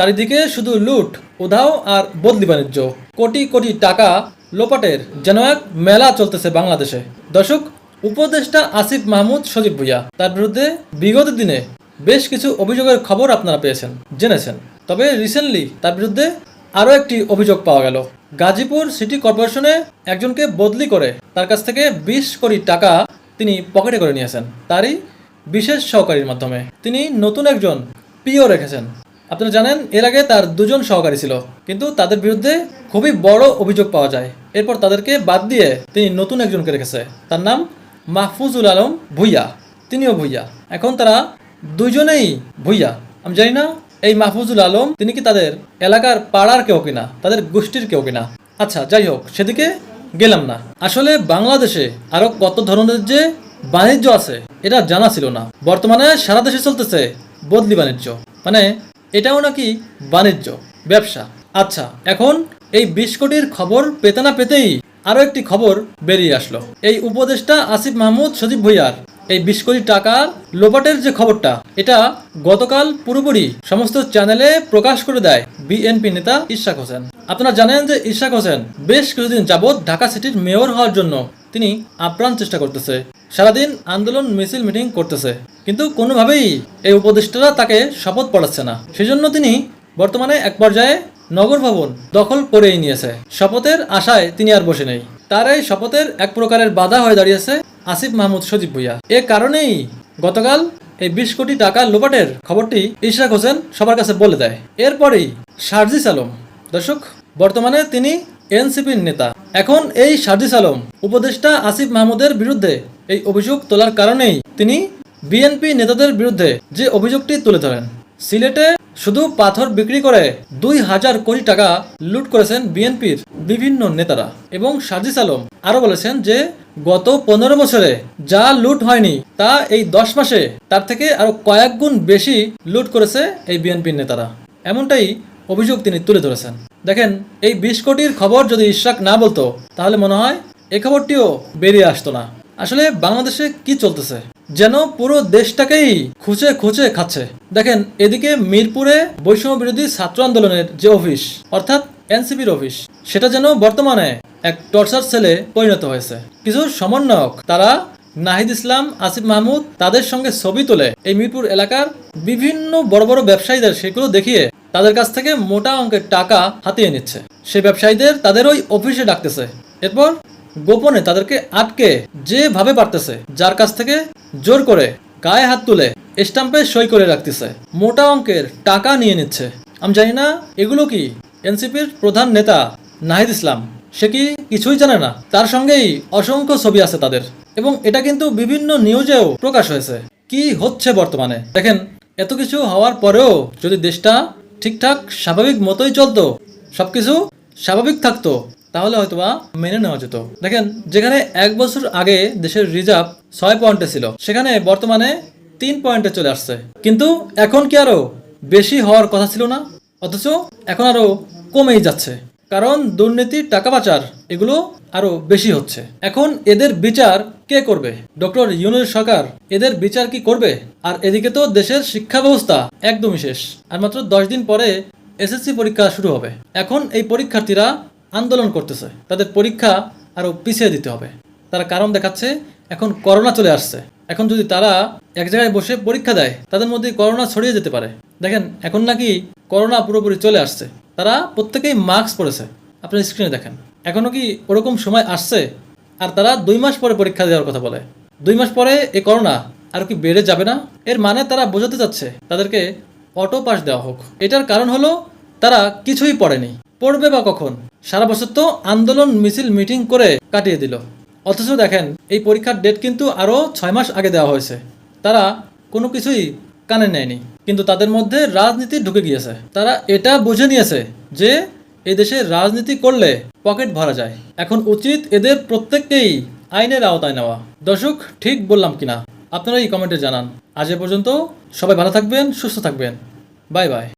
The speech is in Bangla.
চারিদিকে শুধু লুট, উধাও আর বদলি বাণিজ্য। কোটি কোটি টাকা লোপাটের যেন এক মেলা চলতেছে বাংলাদেশে। দর্শক, উপদেষ্টা আসিফ মাহমুদ সজীব ভুইয়া, তার বিরুদ্ধে বিগত দিনে বেশ কিছু অভিযোগের খবর আপনারা পেয়েছেন, জেনেছেন। তবে রিসেন্টলি তার বিরুদ্ধে আরও একটি অভিযোগ পাওয়া গেল। গাজীপুর সিটি কর্পোরেশনে একজনকে বদলি করে তার কাছ থেকে বিশ কোটি টাকা তিনি পকেটে করে নিয়েছেন। তারই বিশেষ সহকারীর মাধ্যমে। তিনি নতুন একজন পিও রেখেছেন। আপনারা জানেন, এর আগে তার দুজন সহকারী ছিল, কিন্তু তাদের বিরুদ্ধে খুবই বড় অভিযোগ পাওয়া যায়। এরপর তাদেরকে বাদ দিয়ে তিনি নতুন একজনকে রেখেছে। তার নাম মাহফুজুল আলম ভুইয়া। তিনিও ভুইয়া। এখন তারা দুজনেই ভুইয়া। আমি জানি না, এই মাহফুজুল আলম, তিনি কি তাদের এলাকার পাড়ার কেউ কিনা? তাদের গোষ্ঠীর কেউ কিনা? আচ্ছা যাই হোক, সেদিকে গেলাম না। আসলে বাংলাদেশে আরও কত ধরনের যে বাণিজ্য আছে, এটা জানা ছিল না। বর্তমানে সারা দেশে চলতেছে বদলি বাণিজ্য। মানে এটাও নাকি বাণিজ্য, ব্যবসা। আচ্ছা এখন এই বিশ কোটির খবর পেতে না পেতেই আরও একটি খবর বেরিয়ে আসলো। এই উপদেষ্টা আসিফ মাহমুদ সজীব ভুইয়ার। এই বিশ কোটি টাকার লোপাটের যে খবরটা, এটা গতকাল পুরোপুরি সমস্ত চ্যানেলে প্রকাশ করে দেয় বিএনপি নেতা ইশাক হোসেন। আপনারা জানেন যে ইশাক হোসেন বেশ কিছুদিন যাবৎ ঢাকা সিটির মেয়র হওয়ার জন্য তিনি আপ্রাণ চেষ্টা করতেছে। সারাদিন আন্দোলন, মিছিল, মিটিং করতেছে। কিন্তু কোনোভাবেই এই উপদেষ্টারা তাকে শপথ পড়াচ্ছে না। সেজন্য তিনি বর্তমানে এক পর্যায়ে নগর ভবন দখল করেই নিয়েছে। শপথের আশায় তিনি আর বসে নেই। তার এই শপথের এক প্রকারের বাধা হয়ে দাঁড়িয়েছে আসিফ মাহমুদ সজীব ভুইয়া। এ কারণেই গতকাল এই বিশ কোটি টাকা লোপাটের খবরটি ইশরাক হোসেন সবার কাছে বলে দেয়। এরপরেই শারজিস আলম। দর্শক, বর্তমানে তিনি এনসিপির নেতা। এখন এই শারজিস আলম উপদেষ্টা আসিফ মাহমুদের বিরুদ্ধে এই অভিযোগ তোলার কারণেই তিনি বিএনপি নেতাদের বিরুদ্ধে যে অভিযোগটি তুলে ধরেন, সিলেটে শুধু পাথর বিক্রি করে দুই হাজার কোটি টাকা লুট করেছেন বিএনপির বিভিন্ন নেতারা এবং সাজিস আলম আরও বলেছেন যে গত পনেরো বছরে যা লুট হয়নি তা এই দশ মাসে তার থেকে আরও কয়েক গুণ বেশি লুট করেছে এই বিএনপির নেতারা। এমনটাই অভিযোগ তিনি তুলে ধরেছেন। দেখেন, এই বিশ কোটির খবর যদি ইশরাক না বলতো, তাহলে মনে হয় এই খবরটিও বেরিয়ে আসতো না। আসলে বাংলাদেশে কি চলতেছে? যেন পুরো দেশটাকেই খুঁচে খুঁচে খাচ্ছে। দেখেন, এদিকে মিরপুরে বৈষম্য বিরোধী ছাত্র আন্দোলনের যে অফিস, অর্থাৎ এনসিপির অফিস, সেটা যেন বর্তমানে এক টর্চার সেলে পরিণত হয়েছে। কিছু সমন্বয়ক, তারা নাহিদ ইসলাম, আসিফ মাহমুদ, তাদের সঙ্গে ছবি তুলে এই মিরপুর এলাকার বিভিন্ন বড় বড় ব্যবসায়ীদের সেগুলো দেখিয়ে তাদের কাছ থেকে মোটা অঙ্কের টাকা হাতিয়ে নিচ্ছে। সেই ব্যবসায়ীদের তাদের ওই অফিসে ডাকতেছে। এরপর গোপনে তাদেরকে আটকে যেভাবে পারতেছে, যার কাছ থেকে জোর করে গায়ে হাত তুলে স্টাম্পে সই করে রাখতেছে। মোটা অঙ্কের টাকা নিয়ে নিচ্ছে। আমি জানি না, এগুলো কি এনসিপির প্রধান নেতা নাহিদ ইসলাম? সে কি কিছুই জানে না? তার সঙ্গেই অসংখ্য ছবি আছে তাদের। এবং এটা কিন্তু বিভিন্ন নিউজেও প্রকাশ হয়েছে। কি হচ্ছে বর্তমানে? দেখেন, এত কিছু হওয়ার পরেও যদি দেশটা ঠিকঠাক, স্বাভাবিক মতোই চলতো, সবকিছু স্বাভাবিক থাকতো তাহলে হয়তোবা মেনে নেওয়া যেত। দেখেন, যেখানে এক বছর আগে দেশের রিজার্ভ ছয় পয়েন্টে ছিল, সেখানে বর্তমানে তিন পয়েন্টে চলে আসছে। কিন্তু এখন কি আরও বেশি হওয়ার কথা ছিল না? অথচ এখন আরও কমেই যাচ্ছে। কারণ দুর্নীতি, টাকা পাচার, এগুলো আরও বেশি হচ্ছে। এখন এদের বিচার কে করবে? ডক্টর ইউনুস সরকার এদের বিচার কি করবে? আর এদিকে তো দেশের শিক্ষা ব্যবস্থা একদমই শেষ। আর মাত্র দশ দিন পরে এসএসসি পরীক্ষা শুরু হবে। এখন এই পরীক্ষার্থীরা আন্দোলন করতেছে। তাদের পরীক্ষা আরও পিছিয়ে দিতে হবে। তারা কারণ দেখাচ্ছে, এখন করোনা চলে আসছে। এখন যদি তারা এক জায়গায় বসে পরীক্ষা দেয়, তাদের মধ্যে করোনা ছড়িয়ে যেতে পারে। দেখেন, এখন নাকি করোনা পুরোপুরি চলে আসছে। তারা প্রত্যেকেই মাস্ক পরেছে। আপনার স্ক্রিনে দেখেন। এখনও কি ওরকম সময় আসছে? আর তারা দুই মাস পরে পরীক্ষা দেওয়ার কথা বলে। দুই মাস পরে এ করোনা আর কি বেড়ে যাবে না? এর মানে তারা বোঝাতে চাচ্ছে, তাদেরকে অটো পাস দেওয়া হোক। এটার কারণ হলো তারা কিছুই পড়েনি। পড়বে বা কখন? সারা বছর তো আন্দোলন, মিছিল, মিটিং করে কাটিয়ে দিল। অথচ দেখেন, এই পরীক্ষার ডেট কিন্তু আরও ছয় মাস আগে দেওয়া হয়েছে। তারা কোনো কিছুই কানে নেয়নি। কিন্তু তাদের মধ্যে রাজনীতি ঢুকে গিয়েছে। তারা এটা বুঝে নিয়েছে যে এই দেশে রাজনীতি করলে পকেট ভরা যায়। এখন উচিত এদের প্রত্যেককেই আইনের আওতায় নেওয়া। দর্শক, ঠিক বললাম কিনা? আপনারা এই কমেন্টে জানান। আজ এ পর্যন্ত সবাই ভালো থাকবেন, সুস্থ থাকবেন। Bye bye.